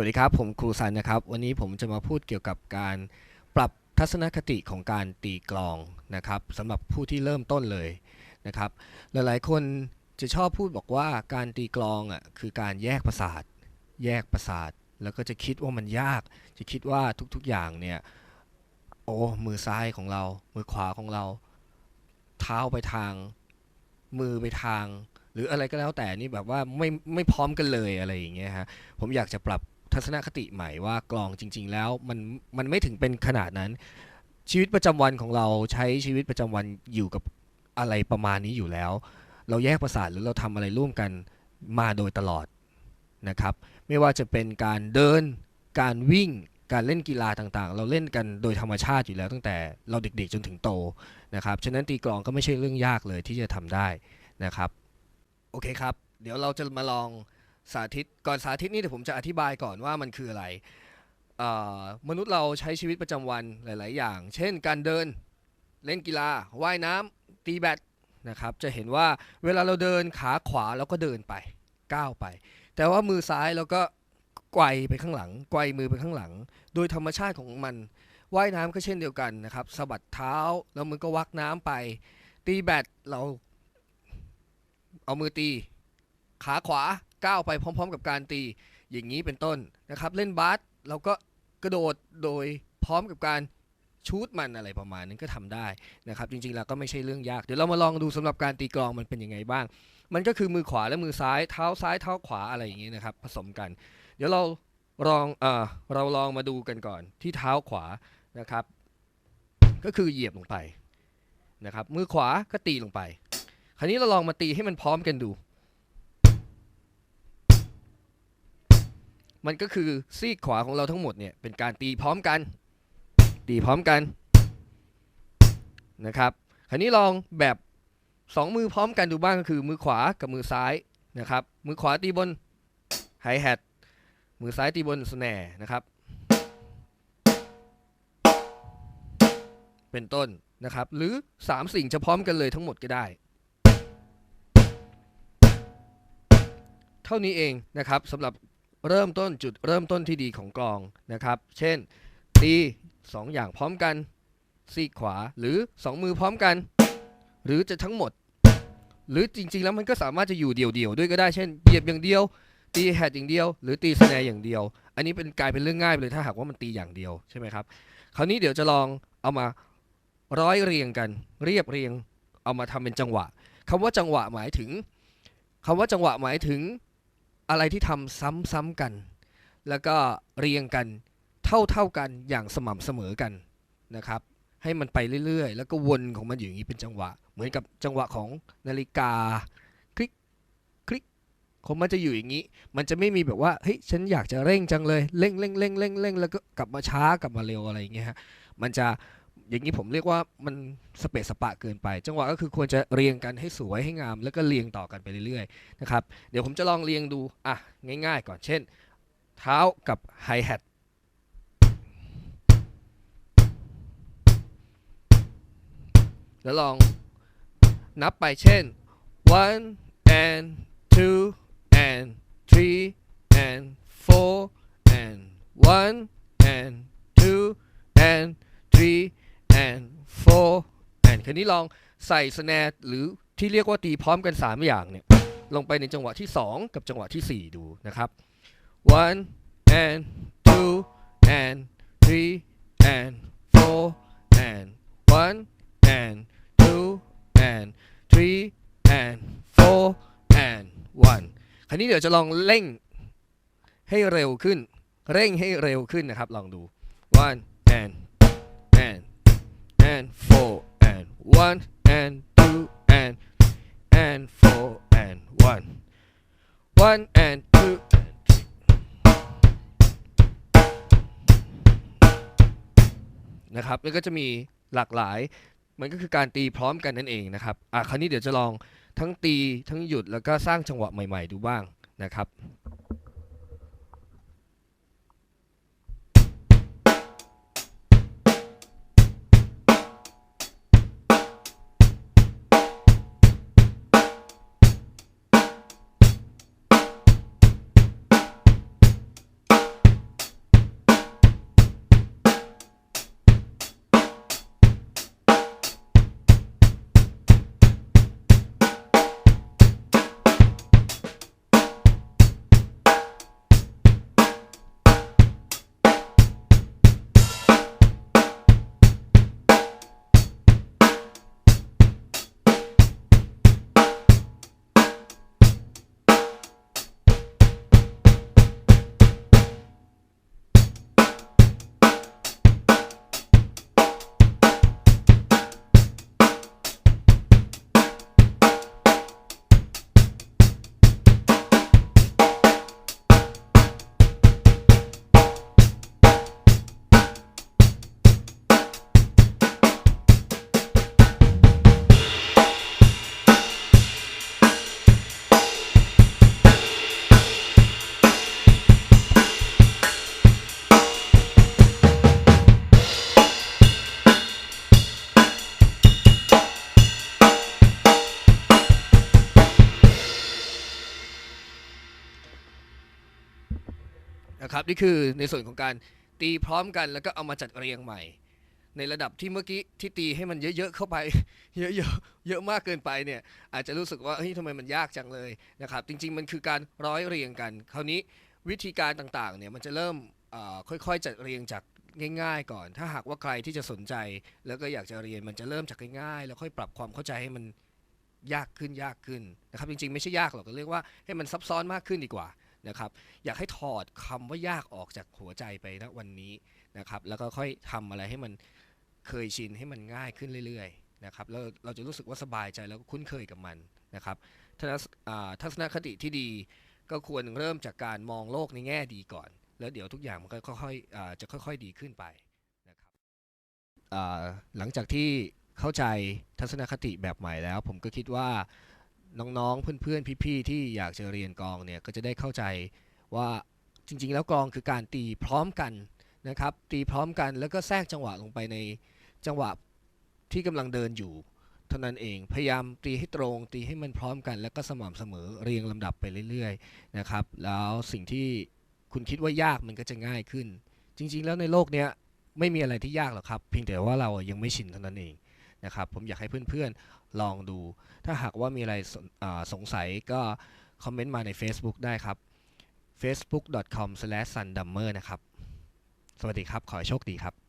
วัสดีครับผมครูซันนะครับ วันนี้ผมจะมาพูดเกี่ยวกับการปรับทัศนคติของการตีกลองนะครับสำหรับผู้ที่เริ่มต้นเลยนะครับ หลายๆ คนจะชอบพูดบอกว่าการตีกลองอะคือการแยกประสาท แยกประสาท แล้วก็จะคิดว่ามันยาก จะคิดว่าทุกๆอย่างเนี่ยโอ้มือซ้ายของเรา มือขวาของเรา เท้าไปทาง มือไปทาง หรืออะไรก็แล้วแต่นี่แบบว่าไม่ไม่พร้อมกันเลยอะไรอย่างเงี้ยฮะผมอยากจะปรับ ทัศนคติใหม่ว่ากลองจริง ๆ แล้วมันมันไม่ถึงเป็นขนาดนั้น ชีวิตประจำวันของเราใช้ชีวิตประจำวันอยู่กับอะไรประมาณนี้อยู่แล้ว เราแยกประสาทหรือเราทำอะไรร่วมกันมาโดยตลอดนะครับ ไม่ว่าจะเป็นการเดิน การวิ่งการเล่นกีฬาต่างๆ เราเล่นกันโดยธรรมชาติอยู่แล้วตั้งแต่เราเด็กๆจนถึงโตนะครับ ฉะนั้นตีกลองก็ไม่ใช่เรื่องยากเลยที่จะทำได้นะครับ โอเคครับ เดี๋ยวเราจะมาลอง สาธิตก่อนสาธิตนี่เดี๋ยวผมจะอธิบายก่อนว่ามันคืออะไร มนุษย์เราใช้ชีวิตประจำวันหลาย ๆ อย่าง เช่น การเดินเล่นกีฬาว่ายน้ำตีแบดนะครับจะเห็นว่าเวลาเราเดินขาขวาเราก็เดินไปก้าวไป แต่ว่ามือซ้ายเราก็ไกวไปข้างหลัง ไกวมือไปข้างหลัง โดยธรรมชาติของมันว่ายน้ำก็เช่นเดียวกันนะครับสะบัดเท้าแล้วมือก็วักน้ำไป ตีแบดเราเอามือตี ขาขวา ก้าวไปพร้อม ๆ กับการตี อย่างนี้เป็นต้นนะครับ เล่นบาสเราก็กระโดดโดยพร้อมกับการชูดมันอะไรประมาณนั้นก็ทำได้นะครับ จริงๆแล้วก็ไม่ใช่เรื่องยาก เดี๋ยวเรามาลองดูสำหรับการตีกลองมันเป็นยังไงบ้าง มันก็คือมือขวาและมือซ้ายเท้าซ้ายเท้าขวาอะไรอย่างนี้นะครับ ผสมกัน เดี๋ยวเราลองเออเราลองมาดูกันก่อนที่เท้าขวานะครับ ก็คือเหยียบลงไปนะครับ มือขวาก็ตีลงไป คราวนี้เราลองมาตีให้มันพร้อมกันดู มันก็คือซีกขวาของเราทั้งหมดเนี่ยเป็นการตีพร้อมกัน ตีพร้อมกันนะครับคราวนี้ลองแบบสองมือพร้อมกันดูบ้างก็คือมือขวากับมือซ้ายนะครับ มือขวาตีบนไฮแฮทมือซ้ายตีบนสแนร์นะครับ เป็นต้นนะครับ หรือ 3 สิ่งจะพร้อมกันเลยทั้งหมดก็ได้ เท่านี้เองนะครับสำหรับ เริ่มต้นจุดเริ่มต้นที่ดีของกลองนะครับ เช่น ตีสองอย่างพร้อมกันซีขวาหรือ 2 มือพร้อมกัน หรือจะทั้งหมด หรือจริง ๆ แล้วมันก็สามารถจะอยู่เดี่ยวๆด้วยก็ได้เช่นเหยียบอย่างเดียว ตีแฮดอย่างเดียว หรือตีสแนร์อย่างเดียว อันนี้เป็นกลายเป็นเรื่องง่ายไปเลยถ้าหากว่ามันตีอย่างเดียวใช่ไหมครับคราวนี้เดี๋ยวจะลองเอามาร้อยเรียงกัน เรียบเรียงเอามาทำเป็นจังหวะคำว่าจังหวะหมายถึงคำว่าจังหวะหมายถึง อะไรที่ทำซ้ำๆกัน แล้วก็เรียงกันเท่าๆกันอย่างสม่ำเสมอกันนะครับ ให้มันไปเรื่อยๆ แล้วก็วนของมันอยู่อย่างนี้เป็นจังหวะ เหมือนกับจังหวะของนาฬิกา คลิกคลิกของมันจะอยู่อย่างนี้ มันจะไม่มีแบบว่าเฮ้ยฉันอยากจะเร่งจังเลยเร่งเร่งเร่งเร่งเร่งแล้วก็กลับมาช้ากลับมาเร็วอะไรอย่างเงี้ยฮะมันจะ อย่างนี้ผมเรียกว่ามันสเปซสปะเกินไป จังหวะก็คือควรจะเรียงกันให้สวยให้งาม แล้วก็เรียงต่อกันไปเรื่อยๆนะครับเดี๋ยวผมจะลองเรียงดูอะง่ายๆ ก่อนเช่น เท้ากับไฮแฮทแล้วลองนับไปเช่น one and two and three and four and one and two and and คราวนี้ลองใส่สแนร์หรือที่เรียกว่าตีพร้อมกัน 3 อย่างเนี่ยลงไปในจังหวะที่ 2 กับจังหวะที่ 4 ดูนะครับ one and two and three and four and one and two and three and four and one คราวนี้เดี๋ยวจะลองเร่งให้เร็วขึ้น เร่งให้เร็วขึ้นนะครับ ลองดู one and and and four and one and two and and four and one one and two นะครับแล้วก็จะมีหลากหลาย มันก็คือการตีพร้อมกันนั่นเองนะครับ อะคราวนี้เดี๋ยวจะลองทั้งตีทั้งหยุดแล้วก็สร้างจังหวะใหม่ ๆ ดูบ้างนะครับ นะครับนี่คือในส่วนของการตีพร้อมกันแล้วก็เอามาจัดเรียงใหม่ ในระดับที่เมื่อกี้ที่ตีให้มันเยอะๆเข้าไป เยอะๆเยอะมากเกินไปเนี่ยอาจจะรู้สึกว่าเฮ้ยทำไมมันยากจังเลยนะครับจริงๆมันคือการร้อยเรียงกัน คราวนี้วิธีการต่างๆเนี่ยมันจะเริ่มค่อยๆจัดเรียงจากง่ายๆก่อน ถ้าหากว่าใครที่จะสนใจ แล้วก็อยากจะเรียนมันจะเริ่มจากง่ายๆ แล้วค่อยปรับความเข้าใจให้มันยากขึ้นยากขึ้นนะครับจริงๆไม่ใช่ยากหรอกก็เรียกว่าให้มันซับซ้อนมากขึ้นดีกว่า นะครับอยากให้ถอดคำว่ายากออกจากหัวใจไปณวันนี้นะครับแล้วก็ค่อยทำอะไรให้มันเคยชินให้มันง่ายขึ้นเรื่อยๆนะครับแล้วเราจะรู้สึกว่าสบายใจแล้วก็คุ้นเคยกับมันนะครับทัศนคติที่ดีก็ควรเริ่มจากการมองโลกในแง่ดีก่อน แล้วเดี๋ยวทุกอย่างมันก็ค่อยๆจะค่อย ๆ ดีขึ้นไปนะครับหลังจากที่เข้าใจทัศนคติแบบใหม่แล้ว ผมก็คิดว่า น้องๆ เพื่อนๆ พี่ๆ ที่อยากจะเรียนกองเนี่ยก็จะได้เข้าใจว่าจริงๆ แล้วกองคือการตีพร้อมกันนะครับ ตีพร้อมกันแล้วก็แทรกจังหวะลงไปในจังหวะที่กำลังเดินอยู่ เท่านั้นเองพยายามตีให้ตรง ตีให้มันพร้อมกัน แล้วก็สม่ำเสมอเรียงลำดับไปเรื่อยๆนะครับ แล้วสิ่งที่คุณคิดว่ายากมันก็จะง่ายขึ้น จริง ๆ แล้วในโลกเนี้ยไม่มีอะไรที่ยากหรอกครับ เพียงแต่ว่าเรายังไม่ชินเท่านั้นเองนะครับผมอยากให้เพื่อนๆ ลองดู ถ้าหากว่ามีอะไรสสงสัยก็คอมเมนต์มาใน Facebook ได้ครับ facebook.com/sundummer นะครับ สวัสดีครับ ขอให้โชคดีครับ